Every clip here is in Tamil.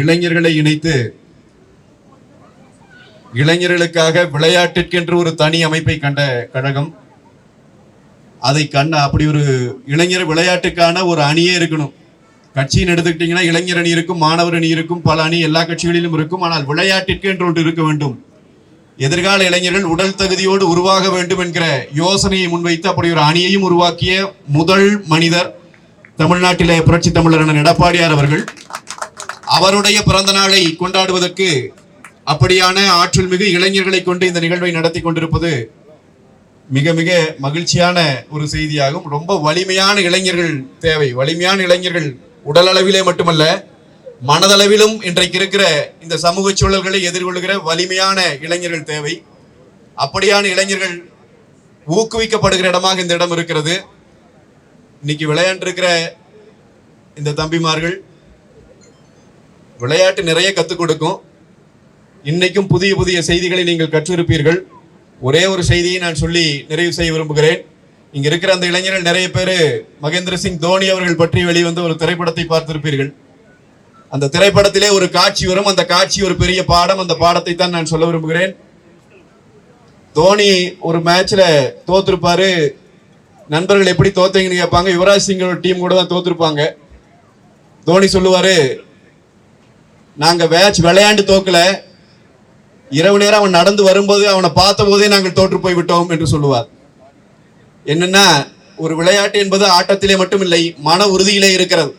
இளைஞர்களை இணைத்து இளைஞர்களுக்காக விளையாட்டிற்கென்று ஒரு தனி அமைப்பை கண்ட கழகம். அதை கண்ண அப்படி ஒரு இளைஞர் விளையாட்டுக்கான ஒரு அணியே இருக்கணும். கட்சின்னு எடுத்துக்கிட்டீங்கன்னா இளைஞர் அணி இருக்கும் மாணவர் அணி இருக்கும் பல அணி எல்லா கட்சிகளிலும் இருக்கும். ஆனால் விளையாட்டிற்கு என்று ஒன்று இருக்க வேண்டும். எதிர்கால இளைஞர்கள் உடல் தகுதியோடு உருவாக வேண்டும் என்கிற யோசனையை முன்வைத்து அப்படி ஒரு அணியையும் உருவாக்கிய முதல் மனிதர் தமிழ்நாட்டிலே புரட்சி தமிழர் என எடப்பாடியார் அவர்கள். அவருடைய பிறந்த நாளை கொண்டாடுவதற்கு அப்படியான ஆற்றல் மிகு இளைஞர்களை கொண்டு இந்த நிகழ்வை நடத்தி கொண்டிருப்பது மிக மிக மகிழ்ச்சியான ஒரு செய்தியாகும். ரொம்ப வலிமையான இளைஞர்கள் தேவை. வலிமையான இளைஞர்கள் உடல் அளவிலே மட்டுமல்ல மனதளவிலும் இன்றைக்கு இருக்கிற இந்த சமூக சூழல்களை எதிர்கொள்கிற வலிமையான இளைஞர்கள் தேவை. அப்படியான இளைஞர்கள் ஊக்குவிக்கப்படுகிற இடமாக இந்த இடம் இருக்கிறது. இன்னைக்கு விளையாண்டிருக்கிற இந்த தம்பிமார்கள் விளையாட்டு நிறைய கற்றுக் கொடுக்கும். இன்னைக்கும் புதிய புதிய செய்திகளை நீங்கள் கற்றிருப்பீர்கள். ஒரே ஒரு செய்தியை நான் சொல்லி நிறைவு செய்ய விரும்புகிறேன். இங்க இருக்கிற அந்த இளைஞர்கள் நிறைய பேர் மகேந்திர சிங் தோனி அவர்கள் பற்றி வெளிவந்த ஒரு திரைப்படத்தை பார்த்திருப்பீர்கள். அந்த திரைப்படத்திலே ஒரு காட்சி வரும். அந்த காட்சி ஒரு பெரிய பாடம். அந்த பாடத்தை தான் நான் சொல்ல விரும்புகிறேன். தோனி ஒரு மேட்ச்ல தோத்திருப்பாரு. நண்பர்கள் எப்படி தோத்தீங்கன்னு கேட்பாங்க. யுவராஜ் சிங்கோட டீம் கூட தான் தோத்திருப்பாங்க. தோனி சொல்லுவாரு நாங்கள் மேட்ச் விளையாண்டு தோக்கல. இரவு நேரம் அவன் நடந்து வரும்போது அவனை பார்த்த போதே நாங்கள் தோற்று போய் விட்டோம் என்று சொல்லுவார். என்னன்னா ஒரு விளையாட்டு என்பது ஆட்டத்திலே மட்டுமில்லை மன உறுதியிலே இருக்கிறது.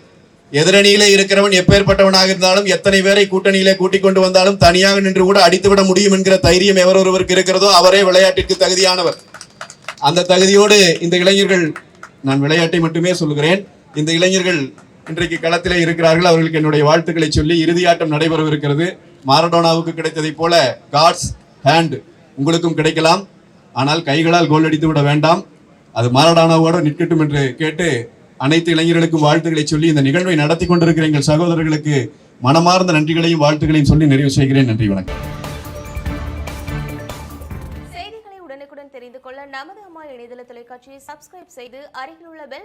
எதிரணியிலே இருக்கிறவன் எப்பேற்பட்டவனாக இருந்தாலும் எத்தனை பேரை கூட்டணியிலே கூட்டிக் கொண்டு வந்தாலும் தனியாக நின்று கூட அடித்துவிட முடியும் என்கிற தைரியம் எவர் ஒருவருக்கு இருக்கிறதோ அவரே விளையாட்டிற்கு தகுதியானவர். அந்த தகுதியோடு இந்த இளைஞர்கள் நான் விளையாட்டை மட்டுமே சொல்கிறேன் இந்த இளைஞர்கள் இன்றைக்கு களத்திலே இருக்கிறார்கள். அவர்களுக்கு என்னுடைய வாழ்த்துக்களை சொல்லி இறுதியாட்டம் நடைபெறவிருக்கிறது. மாரடோனாவுக்கு கிடைத்ததைப் போல காட்ஸ் ஹேண்ட் உங்களுக்கும் கிடைக்கலாம். ஆனால் கைகளால் கோல் அடித்து விட வேண்டாம். அது மாரடானாவோடு நிற்கட்டும் என்று கேட்டு அனைத்து இளைஞர்களுக்கும் வாழ்த்துக்களை சொல்லி இந்த நிகழ்வை நடத்தி கொண்டிருக்கிற எங்கள் சகோதரர்களுக்கு மனமார்ந்த நன்றிகளையும் வாழ்த்துக்களையும் சொல்லி நிறைவு செய்கிறேன். நன்றி வணக்கம். செய்திகளை உடனுக்குடன் தெரிந்து கொள்ள நமது அம்மா இணையதள தொலைக்காட்சியை சப்ஸ்கிரைப் செய்து அருகில் உள்ள பெல்